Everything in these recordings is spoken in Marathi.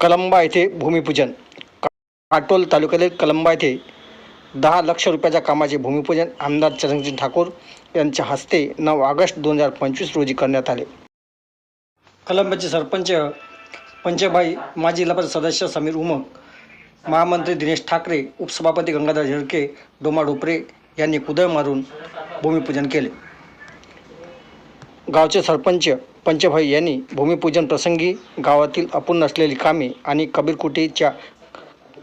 कलंबा येथे भूमिपूजन. का- काटोल तालुक्यातील कलंबा येथे दहा लक्ष रुपयाच्या कामाचे भूमिपूजन आमदार चरणजीत ठाकूर यांच्या हस्ते नऊ ऑगस्ट दोन हजार पंचवीस रोजी करण्यात आले. कलंबाचे सरपंच पंचभाई माजी लपत सदस्य समीर उमक महामंत्री दिनेश ठाकरे उपसभापती गंगाधर झिरके डोमा डोपरे यांनी कुदळ मारून भूमिपूजन केले. गावचे सरपंच पंचभाई यांनी भूमिपूजन प्रसंगी गावातील अपूर्ण असलेली कामे आणि कबीरकुटीच्या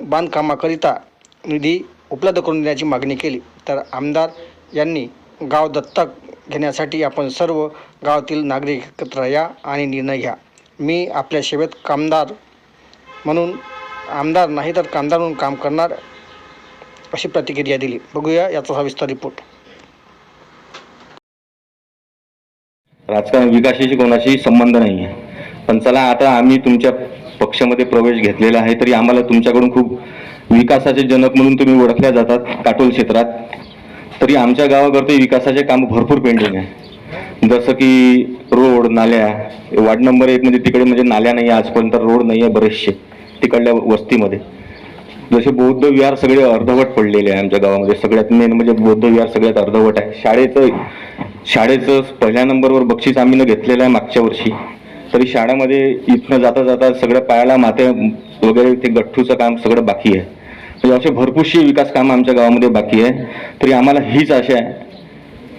बांधकामाकरिता निधी उपलब्ध करून देण्याची मागणी केली. तर आमदार यांनी गाव दत्तक घेण्यासाठी आपण सर्व गावातील नागरिक एकत्र या आणि निर्णय घ्या. मी आपल्या सेवेत कामदार म्हणून आमदार नाही तर कामदार म्हणून काम करणार अशी प्रतिक्रिया दिली. बघूया याचा सविस्तर रिपोर्ट राजकारण विकासाशी कोणाशी संबंध नाही आहे पण चला आता आम्ही तुमच्या पक्षामध्ये प्रवेश घेतलेला आहे तरी आम्हाला तुमच्याकडून खूप विकासाचे जनक म्हणून तुम्ही ओळखल्या जातात काटोल क्षेत्रात. तरी आमच्या गावाकडते विकासाचे काम भरपूर पेंडिंग आहे. जसं की रोड नाल्या वार्ड नंबर एक म्हणजे तिकडे म्हणजे नाल्या नाही आहे आजपर्यंत रोड नाही आहे बरेचसे तिकडल्या वस्तीमध्ये. जसे बौद्ध विहार सगळे अर्धवट पडलेले आहे आमच्या गावामध्ये. सगळ्यात मेन म्हणजे बौद्ध विहार सगळ्यात अर्धवट आहे. शाळेचं शाळेचं पहिल्या नंबरवर बक्षीस आम्ही न घेतलेलं आहे मागच्या वर्षी. तरी शाळेमध्ये इथनं जाता जाता सगळ्या पायाला माते वगैरे ते गठ्ठूचं काम सगळं बाकी आहे. म्हणजे असे भरपूरशी विकास कामं आमच्या गावामध्ये बाकी आहे. तरी आम्हाला हीच आशा आहे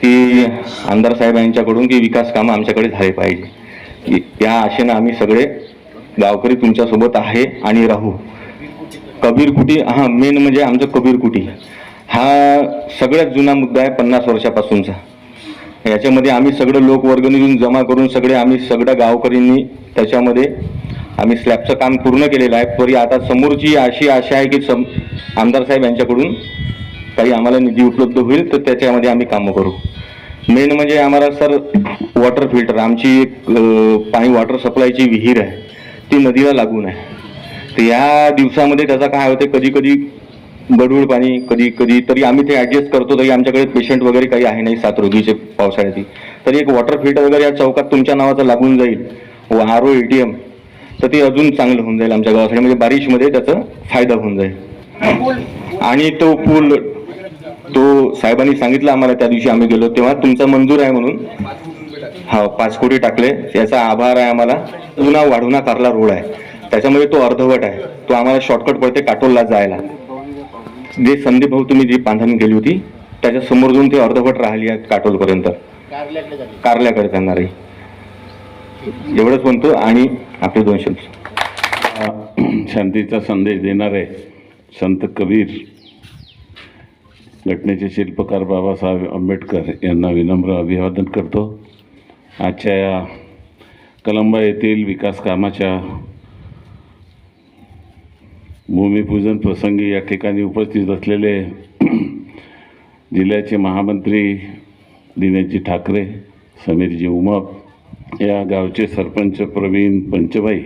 की आमदार साहेब यांच्याकडून की विकास कामं आमच्याकडे झाले पाहिजे. या आशेनं आम्ही सगळे गावकरी तुमच्यासोबत आहे आणि राहू. कबीर कुटी हा मेन म्हणजे आमचं कबीर कुटी. हा सगळ्यात जुना मुद्दा आहे पन्नास वर्षापासूनचा. याच्यामध्ये आम्ही सगळं लोकवर्गणीतून जमा करून सगळे आम्ही सगळ्या गावकरींनी त्याच्यामध्ये आम्ही स्लॅबचं काम पूर्ण केलेलं आहे. तरी आता समोरची अशी आशा आहे की सम आमदार साहेब यांच्याकडून काही आम्हाला निधी उपलब्ध होईल तर त्याच्यामध्ये आम्ही कामं करू. मेन म्हणजे आम्हाला सर वॉटर फिल्टर आमची एक पाणी वॉटर सप्लायची विहीर आहे. ती नदीला लागून आहे. तर या दिवसामध्ये त्याचा काय होते कधी कधी गडूळ पाणी कधी कधी तरी आम्ही ते ऍडजस्ट करतो तरी आमच्याकडे पेशंट वगैरे काही आहे नाही सात रोगीचे पावसाळ्याची तरी एक वॉटर फिल्टर वगैरे या चौकात तुमच्या नावाचं लागून जाईल. व आर ओ एम तर ते अजून चांगलं होऊन जाईल आमच्या गावासाठी म्हणजे बारिशमध्ये त्याचा फायदा होऊन जाईल. आणि तो पूल तो साहेबांनी सांगितलं आम्हाला त्या दिवशी आम्ही गेलो तेव्हा तुमचा मंजूर आहे म्हणून. हा पाच कोटी टाकले. याचा आभार आहे आम्हाला. जुना वाढवणा कारला रोड आहे. त्याच्यामध्ये तो अर्धवट आहे. तो आम्हाला शॉर्टकट पडते काटोलला जायला. जे संदीप भाऊ तुम्ही जी बांधणी केली होती त्याच्यासमोर जाऊन ते अर्धवट राहिली आहे काटोलपर्यंत. कारल्याकडे जाणार. आहे एवढंच म्हणतो आणि आपले दोन शब्द. शांतीचा संदेश देणारे संत कबीर घटनेचे शिल्पकार बाबासाहेब आंबेडकर यांना विनम्र अभिवादन करतो. आजच्या या कलंबा येथील विकास कामाच्या भूमिपूजन प्रसंगी या ठिकाणी उपस्थित असलेले जिल्ह्याचे महामंत्री दिनेशजी ठाकरे समीरजी उमप या गावचे सरपंच प्रवीण पंचबाई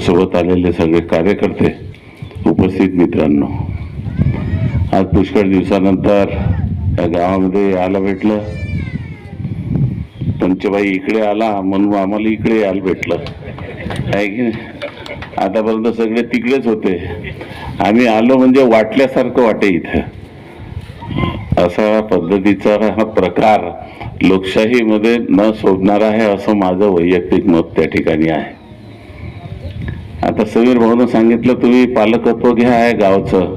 सोबत आलेले सगळे कार्यकर्ते उपस्थित मित्रांनो. आज पुष्कळ दिवसानंतर या गावामध्ये यायला भेटलं. पंचबाई इकडे आला म्हणून आम्हाला इकडे यायला भेटलं. आहे की नाही? आतापर्यंत सगळे तिकडेच होते. आम्ही आलो म्हणजे वाटल्यासारखं वाटे इथं. असा पद्धतीचा हा प्रकार लोकशाहीमध्ये न शोधणार आहे असं माझं वैयक्तिक मत त्या ठिकाणी आहे. आता समीर भाऊनं सांगितलं तुम्ही पालकत्व घ्या आहे गावचं.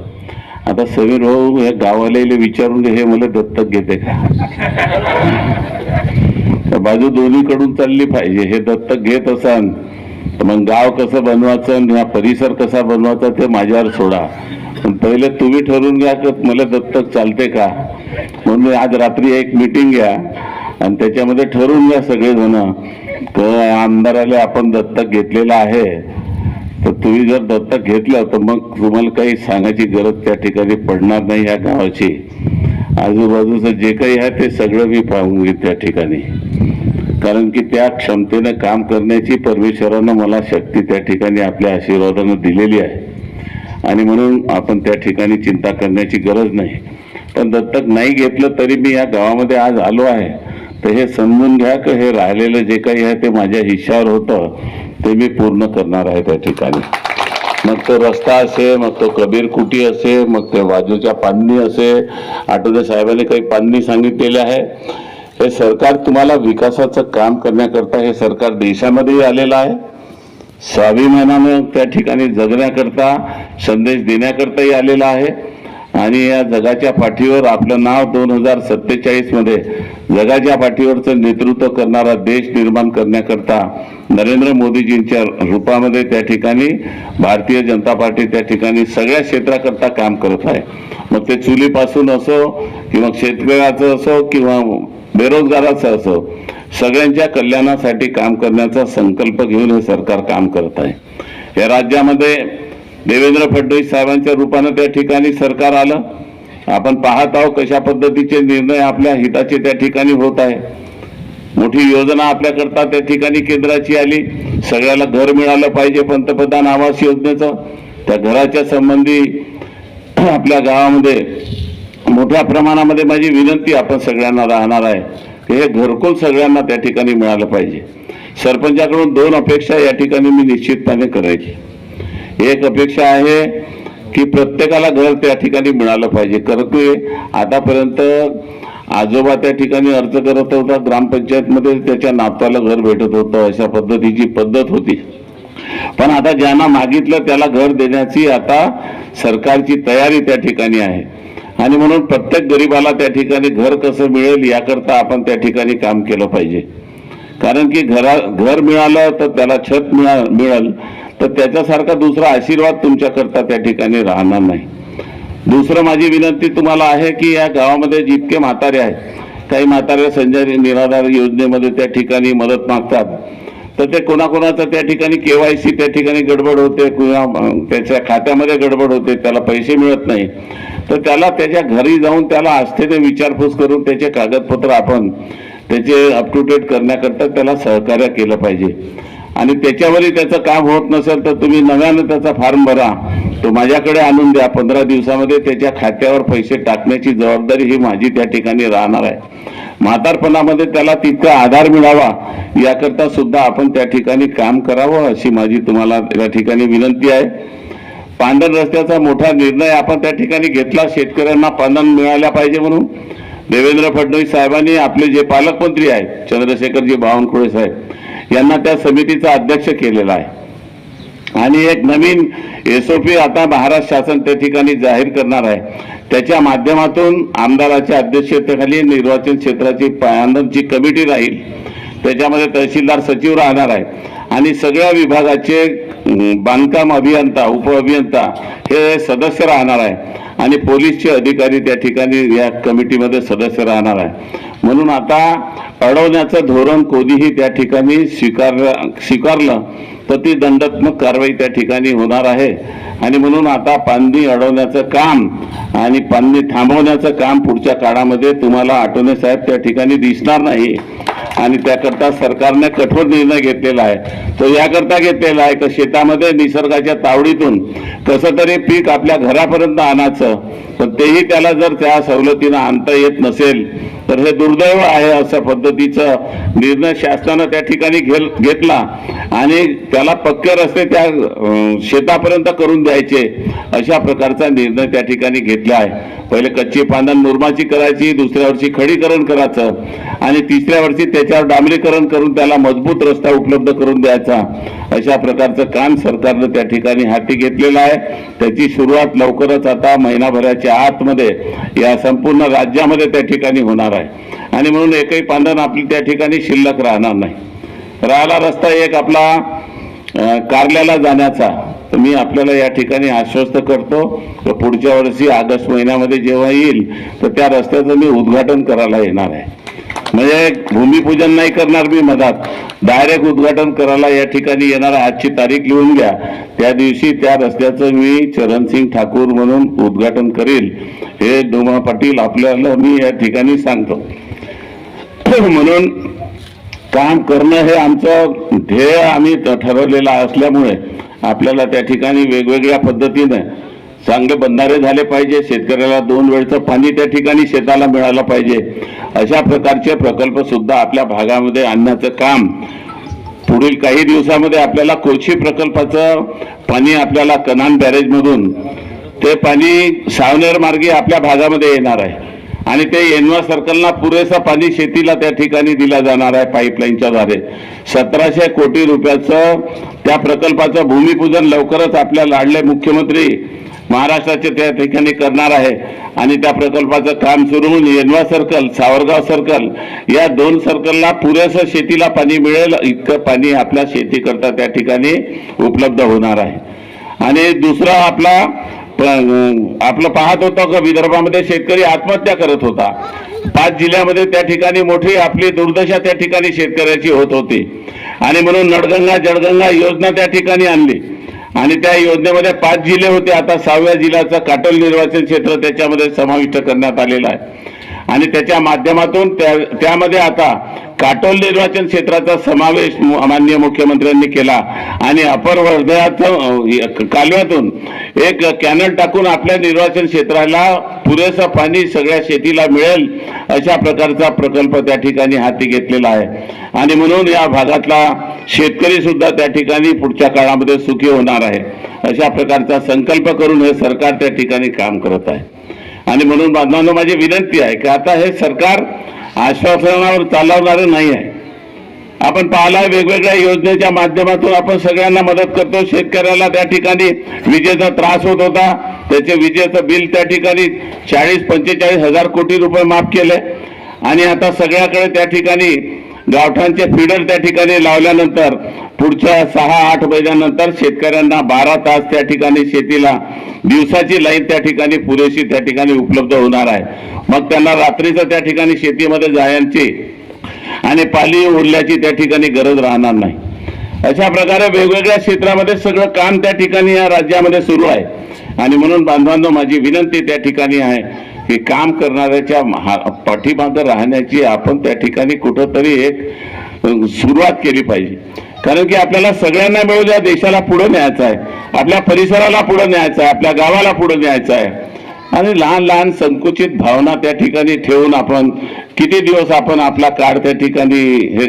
आता समीर भाऊ हे गावाला विचारून हे मला दत्तक घेते का? बाजू दोन्हीकडून चालली पाहिजे हे दत्तक घेत असाल मग गाव कसं बनवायचं आणि परिसर कसा बनवायचा ते माझ्यावर सोडा. पण पहिले तुम्ही ठरवून घ्या की मला दत्तक चालते का? म्हणून आज रात्री एक मीटिंग घ्या आणि त्याच्यामध्ये ठरवून घ्या सगळेजण. तर आमदाराला आपण दत्तक घेतलेलं आहे. तर तुम्ही जर दत्तक घेतलं तर मग तुम्हाला काही सांगायची गरज त्या ठिकाणी पडणार नाही या गावाची. आजूबाजूचं जे काही आहे ते सगळं मी पाहून घेईन त्या ठिकाणी. कारण की त्या क्षमतेनं काम करण्याची परमेश्वरानं मला शक्ती त्या ठिकाणी आपल्या आशीर्वादानं दिलेली आहे. आणि म्हणून आपण त्या ठिकाणी चिंता करण्याची गरज नाही. पण दत्तक नाही घेतलं तरी मी या गावामध्ये आज आलो आहे. तर हे समजून घ्या की हे राहिलेलं जे काही आहे ते माझ्या हिश्श्यावर होतं ते मी पूर्ण करणार आहे त्या ठिकाणी. मग तो रस्ता असे मग तो कबीर कुटी असे मग ते बाजूच्या पाननी असे. आठवले साहेबांनी काही पाननी सांगितलेले आहे. हे सरकार तुम्हाला विकासाचं काम करण्याकरता हे सरकार देशामध्येही आलेलं आहे. स्वाभिमानानं त्या ठिकाणी जगण्याकरता संदेश देण्याकरताही आलेला आहे. आणि या जगाच्या पाठीवर आपलं नाव दोन हजार सत्तेचाळीसमध्ये जगाच्या पाठीवरचं नेतृत्व करणारा देश निर्माण करण्याकरता नरेंद्र मोदीजींच्या रूपामध्ये त्या ठिकाणी भारतीय जनता पार्टी त्या ठिकाणी सगळ्या क्षेत्राकरता काम करत आहे. मग ते चुलीपासून असो किंवा शेतकऱ्याचं असो किंवा बेरोजगाराचं असो सगळ्यांच्या कल्याणासाठी काम करण्याचा संकल्प घेऊन हे सरकार काम करत आहे. या राज्यामध्ये देवेंद्र फडणवीस साहेबांच्या रूपानं त्या ठिकाणी सरकार आलं. आपण पाहत आहोत कशा पद्धतीचे निर्णय आपल्या हिताचे त्या ठिकाणी होत आहे. मोठी योजना आपल्याकरता त्या ठिकाणी केंद्राची आली. सगळ्याला घर मिळालं पाहिजे पंतप्रधान आवास योजनेचं. त्या घराच्या संबंधी आपल्या गावामध्ये मोठ्या प्रमाणामध्ये माझी विनंती आपण सगळ्यांना राहणार आहे की हे घरकुल सगळ्यांना त्या ठिकाणी मिळालं पाहिजे. सरपंचाकडून दोन अपेक्षा या ठिकाणी मी निश्चितपणे करायची. एक अपेक्षा आहे की प्रत्येकाला घर त्या ठिकाणी मिळालं पाहिजे. करतोय. आतापर्यंत आजोबा त्या ठिकाणी अर्ज करत होता. ग्रामपंचायतमध्ये त्याच्या नाताला घर भेटत होतं. अशा पद्धतीची पद्धत होती. पण आता ज्यांना मागितलं त्याला घर देण्याची आता सरकारची तयारी त्या ठिकाणी आहे. आणि म्हणून प्रत्येक गरीबाला त्या ठिकाणी घर कसं मिळेल याकरता आपण त्या ठिकाणी काम केलं पाहिजे. कारण की घरा घर मिळालं तर त्याला छत मिळा मिळेल तर त्याच्यासारखा दुसरा आशीर्वाद तुमच्याकरता त्या ठिकाणी राहणार नाही. दुसरं माझी विनंती तुम्हाला आहे की या गावामध्ये जितके म्हातारे आहेत काही म्हातारे संजय निराधार योजनेमध्ये त्या ठिकाणी मदत मागतात तर ते कोणाकोणाचं त्या ठिकाणी केवायसी त्या ठिकाणी गडबड होते किंवा त्याच्या खात्यामध्ये गडबड होते त्याला पैसे मिळत नाही. तर त्याला त्याच्या घरी जाऊन त्याला आस्थेने विचारपूस करून त्याचे कागदपत्र आपण त्याचे अप टू डेट करण्याकरता त्याला सहकार्य केलं पाहिजे. आणि त्याच्यावरही त्याचं काम होत नसेल तर तुम्ही नव्यानं त्याचा फॉर्म भरा. तो माझ्याकडे आणून द्या. पंधरा दिवसामध्ये त्याच्या खात्यावर पैसे टाकण्याची जबाबदारी ही माझी त्या ठिकाणी राहणार आहे. म्हातारपणामध्ये त्याला तितका आधार मिळावा याकरता सुद्धा आपण त्या ठिकाणी काम करावं अशी माझी तुम्हाला त्या ठिकाणी विनंती आहे. पांढर रस्त्याचा मोठा निर्णय आपण त्या ठिकाणी घेतला. शेतकऱ्यांना पांढर मिळाल्या पाहिजे म्हणून देवेंद्र फडणवीस साहेबांनी आपले जे पालकमंत्री आहेत चंद्रशेखरजी बावनकुळे साहेब यांना त्या समितीचा अध्यक्ष केलेला आहे. आणि एक नवीन एसओपी आता महाराष्ट्र शासन त्या ठिकाणी जाहीर करणार आहे. त्याच्या माध्यमातून आमदाराच्या अध्यक्षतेखाली निर्वाचन क्षेत्राची पायांची कमिटी राहील त्याच्यामध्ये तहसीलदार सचिव राहणार आहे आणि सगळ्या विभागाचे बांधकाम अभियंता उपअभियंता हे सदस्य राहणार आहे. आणि पोलीसचे अधिकारी त्या ठिकाणी या कमिटीमध्ये सदस्य राहणार आहे. म्हणून आता अडवण्याचं धोरण कोणीही त्या ठिकाणी स्वीकार स्वीकारलं तर ती दंडात्मक कारवाई त्या ठिकाणी होणार आहे. आणि म्हणून आता पांदी अडवण्याचं काम आणि पांदी थांबवण्याचं काम पुढच्या काळामध्ये तुम्हाला आठवणे साहेब त्या ठिकाणी दिसणार नाही. आणि त्याकरता सरकारने कठोर निर्णय घेतलेला आहे. तो याकरता घेतलेला आहे तर शेतामध्ये निसर्गाच्या तावडीतून कसं तरी पीक आपल्या घरापर्यंत आणायचं. तर तेही त्याला जर त्या सवलतीनं आणता येत नसेल तर हे दुर्दैव आहे अशा पद्धतीचा निर्णय शासनानं त्या ठिकाणी घेल घेतला. आणि त्याला पक्के रस्ते त्या शेतापर्यंत करून द्यायचे अशा प्रकारचा निर्णय त्या ठिकाणी घेतला आहे. पहिले कच्ची पांदण मुरमाची करायची दुसऱ्या वर्षी खडीकरण करायचं आणि तिसऱ्या वर्षी त्याच्यावर डांबरीकरण करून त्याला मजबूत रस्ता उपलब्ध करून द्यायचा अशा प्रकारचं काम सरकारनं त्या ठिकाणी हाती घेतलेलं आहे. त्याची सुरुवात लवकरच आता महिनाभराच्या आतमध्ये या संपूर्ण राज्यामध्ये त्या ठिकाणी होणार आहे. आणि म्हणून एकही पांढरण आपली त्या ठिकाणी शिल्लक राहणार नाही. राहिला रस्ता एक आपला कार्ल्याला कारल्याला जाण्याचा. तर मी आपल्याला या ठिकाणी आश्वस्त करतो पुढच्या वर्षी ऑगस्ट महिन्यामध्ये जेव्हा येईल तर त्या रस्त्याचं मी उद्घाटन करायला येणार आहे. म्हणजे भूमिपूजन नाही करणार मी मधात. डायरेक्ट उद्घाटन करायला या ठिकाणी येणार आजची तारीख लिहून घ्या. त्या दिवशी त्या रस्त्याचं मी चरणसिंग ठाकूर म्हणून उद्घाटन करील. हे डोमा पाटील आपल्याला मी या ठिकाणी सांगतो. म्हणून काम करणं हे आमचं ध्येय आम्ही ठरवलेलं असल्यामुळे आपल्याला त्या ठिकाणी वेगवेगळ्या पद्धतीने चांगले बंधारे झाले पाहिजे शेतकऱ्याला दोन वेळचं पाणी त्या ठिकाणी शेताला मिळालं पाहिजे. अशा प्रकारचे प्रकल्प सुद्धा आपल्या भागामध्ये आणण्याचं काम पुढील काही दिवसामध्ये आपल्याला कोळशी प्रकल्पाचं पाणी आपल्याला कनान बॅरेजमधून ते पाणी सावनेर मार्गे आपल्या भागामध्ये येणार आहे. आणि ते येनवा सर्कलला पुरेसा पाणी शेतीला त्या ठिकाणी दिला जाणार आहे पाईपलाईनच्या द्वारे. सतराशे कोटी रुपयाचं त्या प्रकल्पाचं भूमिपूजन लवकरच आपल्या लाडले मुख्यमंत्री महाराष्ट्राचे त्या ठिकाणी करणार आहे. आणि त्या प्रकल्पाचं काम सुरू होऊन येनवा सर्कल सावरगाव सर्कल या दोन सर्कलला पुरेसं शेतीला पाणी मिळेल इतकं पाणी आपल्या शेतीकरता त्या ठिकाणी उपलब्ध होणार आहे. आणि दुसरा आपला आपलं पाहत होतं का विदर्भामध्ये शेतकरी आत्महत्या करत होता. पाच जिल्ह्यामध्ये त्या ठिकाणी मोठी आपली दुर्दशा त्या ठिकाणी शेतकऱ्याची होत होती. आणि म्हणून नळगंगा जळगंगा योजना त्या ठिकाणी आणली. आणि त्या योजनेमध्ये पाच जिल्हे होते. आता सहाव्या जिल्ह्याचं काटोल निर्वाचन क्षेत्र त्याच्यामध्ये समाविष्ट करण्यात आलेलं आहे. आणि त्याच्या माध्यमातून त्या त्यामध्ये आता काटोल निर्वाचन क्षेत्राचा समावेश माननीय मुख्यमंत्र्यांनी केला आणि अपर वर्ध्याचं कालव्यातून एक कॅनल टाकून आपल्या निर्वाचन क्षेत्राला पुरेसं पाणी सगळ्या शेतीला मिळेल अशा प्रकारचा प्रकल्प त्या ठिकाणी हाती घेतलेला आहे. आणि म्हणून या भागातला शेतकरी सुद्धा त्या ठिकाणी पुढच्या काळामध्ये सुखी होणार आहे. अशा प्रकारचा संकल्प करून हे सरकार त्या ठिकाणी काम करत आहे. आणि म्हणून बांधवांना माझी विनंती आहे की आता हे सरकार आश्वासनावर चालवणारं नाही आहे. आपण पाहिला वेगवेगळ्या योजनेच्या माध्यमातून आपण सगळ्यांना मदत करतो. शेतकऱ्याला त्या ठिकाणी विजेचा त्रास होत होता. त्याचे विजेचं बिल त्या ठिकाणी चाळीस पंचेचाळीस हजार कोटी रुपये माफ केले. आणि आता सगळ्याकडे त्या ठिकाणी गावठांचे फिडर त्या ठिकाणी लावल्यानंतर पुढच्या सहा आठ महिन्यानंतर शेतकऱ्यांना बारा तास त्या ठिकाणी शेतीला दिवसाची लाईन त्या ठिकाणी पुरेशी त्या ठिकाणी उपलब्ध होणार आहे. मग त्यांना रात्रीचं त्या ठिकाणी शेतीमध्ये जायची आणि पाली उरल्याची त्या ठिकाणी गरज राहणार नाही. अशा प्रकारे वेगवेगळ्या क्षेत्रामध्ये सगळं काम त्या ठिकाणी या राज्यामध्ये सुरू आहे. आणि म्हणून बांधवांनो माझी विनंती त्या ठिकाणी आहे की काम करणाऱ्याच्या महा- पाठीमागं राहण्याची आपण त्या ठिकाणी कुठंतरी एक सुरुवात केली पाहिजे. कारण की आपल्याला सगळ्यांना मिळून या देशाला पुढे न्यायचं आहे. आपल्या परिसराला पुढे न्यायचं आहे. आपल्या गावाला पुढे न्यायचं आहे. आणि लहान लहान संकुचित भावना त्या ठिकाणी ठेवून आपण किती दिवस आपण आपला काळ त्या ठिकाणी हे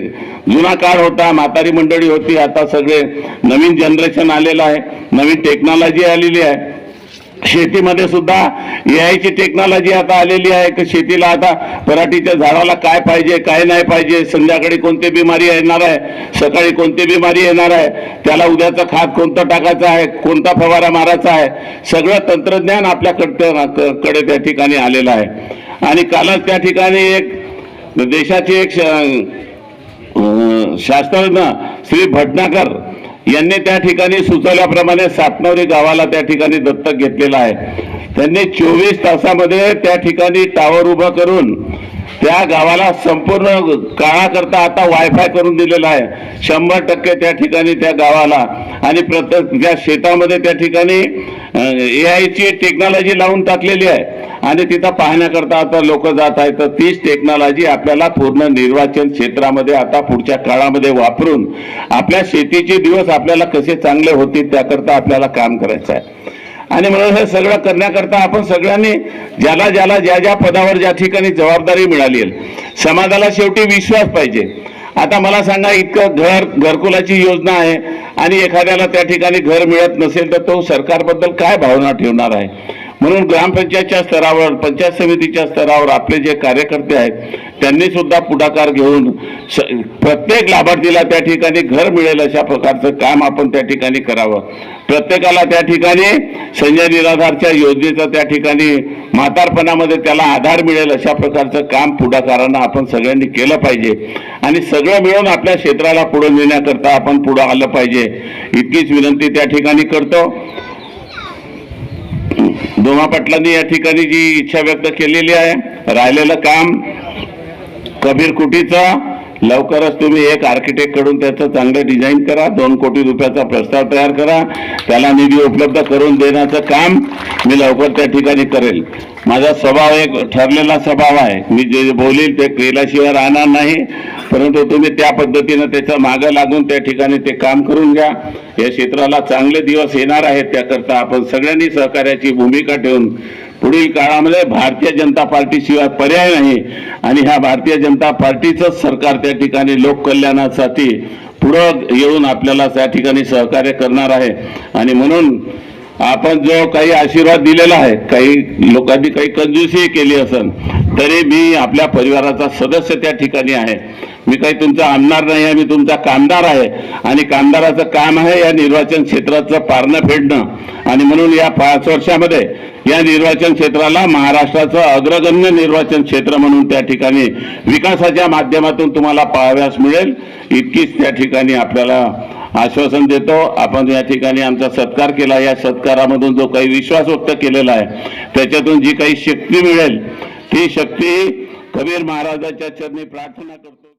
जुना काळ होता म्हातारी मंडळी होती आता सगळे नवीन जनरेशन आलेलं आहे. नवीन टेक्नॉलॉजी आलेली आहे. शेतीमध्ये सुद्धा यायची टेक्नॉलॉजी आता आलेली आहे. की शेतीला आता पराठीच्या झाडाला काय पाहिजे काय नाही पाहिजे? संध्याकाळी कोणती बिमारी येणार आहे? सकाळी कोणती बिमारी येणार आहे? त्याला उद्याचं खात कोणतं टाकायचं आहे? कोणता फवारा मारायचा आहे? सगळं तंत्रज्ञान आपल्याकडे कडे त्या ठिकाणी आलेलं आहे. आणि कालच त्या ठिकाणी एक देशाची एक श- शास्त्रज्ञ श्री भटनागर यांनी त्या ठिकाणी सुचवल्याप्रमाणे सातनवरी गावाला त्या ठिकाणी दत्तक घेतलेला आहे. त्यांनी चोवीस तासामध्ये त्या ठिकाणी टावर उभं करून त्या गावाला संपूर्ण काळाकरता आता वायफाय करून दिलेला आहे. शंभर टक्के त्या ठिकाणी त्या गावाला आणि प्रत्येक त्या शेतामध्ये त्या ठिकाणी ए आयची टेक्नॉलॉजी लावून टाकलेली आहे. आणि तिथं पाहण्याकरता आता लोक जात आहेत. तर तीच टेक्नॉलॉजी आपल्याला पूर्ण निर्वाचन क्षेत्रामध्ये आता पुढच्या काळामध्ये वापरून आपल्या शेतीचे दिवस आपल्याला कसे चांगले होतील त्याकरता आपल्याला काम करायचं आहे. आणि म्हणून हे सगळं करण्याकरता आपण सगळ्यांनी ज्याला ज्याला ज्या ज्या पदावर ज्या ठिकाणी जबाबदारी मिळाली समाजाला शेवटी विश्वास पाहिजे. आता मला सांगा इतकं घर घरकुलाची योजना आहे आणि एखाद्याला त्या ठिकाणी घर मिळत नसेल तर तो सरकारबद्दल काय भावना ठेवणार आहे? म्हणून ग्रामपंचायतच्या स्तरावर पंचायत समितीच्या स्तरावर आपले जे कार्यकर्ते आहेत त्यांनी सुद्धा पुढाकार घेऊन स- प्रत्येक लाभार्थीला त्या ठिकाणी घर मिळेल अशा प्रकारचं काम आपण त्या ठिकाणी करावं. प्रत्येकाला त्या ठिकाणी संजय निराधारच्या योजनेचं त्या ठिकाणी म्हातारपणामध्ये त्याला आधार मिळेल अशा प्रकारचं काम पुढाकारानं आपण सगळ्यांनी केलं पाहिजे. आणि सगळं मिळून आपल्या क्षेत्राला पुढे नेण्याकरता आपण पुढं आलं पाहिजे. इतकीच विनंती त्या ठिकाणी करतो. धोमा पाटलांनी या ठिकाणी जी इच्छा व्यक्त केलेली आहे राहिलेलं काम कबीर कुटीचं लवकरच तुम्ही एक आर्किटेक्टकडून त्याचं चांगलं डिझाईन करा दोन कोटी रुपयाचा प्रस्ताव तयार करा. त्याला निधी उपलब्ध करून देण्याचं काम मी लवकर त्या ठिकाणी करेल. माझा स्वभाव एक ठरलेला स्वभाव आहे. मी जे बोलील ते केल्याशिवाय राहणार नाही. परंतु तुम्ही त्या पद्धतीनं त्याच्या मागं लागून त्या ठिकाणी ते काम करून घ्या. या क्षेत्राला चांगले दिवस येणार आहेत. त्याकरता आपण सगळ्यांनी सहकार्याची भूमिका ठेवून पुढील काळामध्ये भारतीय जनता पार्टीशिवाय पर्याय नाही. आणि ह्या भारतीय जनता पार्टीचंच सरकार त्या ठिकाणी लोककल्याणासाठी पुढं येऊन आपल्याला त्या ठिकाणी सहकार्य करणार आहे. आणि म्हणून आपण जो काही आशीर्वाद दिलेला आहे काही लोकांनी काही कंजूसी केली असेल तरी मी आपल्या परिवाराचा सदस्य त्या ठिकाणी आहे. मी काही तुमचा आमदार नाही आहे मी तुमचा कामदार आहे. आणि कामदाराचं काम आहे या निर्वाचन क्षेत्राचं पारणं फेडणं. आणि म्हणून या पाच वर्षामध्ये या निर्वाचन क्षेत्राला महाराष्ट्राचं अग्रगण्य निर्वाचन क्षेत्र म्हणून त्या ठिकाणी विकासाच्या माध्यमातून तुम्हाला पाहाव्यास मिळेल. इतकीच त्या ठिकाणी आपल्याला आश्वासन देतो. आपण या ठिकाणी आमचा सत्कार केला. या सत्कारामधून जो काही विश्वास व्यक्त केलेला आहे त्याच्यातून जी काही शक्ती मिळेल ती शक्ती कबीर महाराजाच्या चरणी प्रार्थना करतो.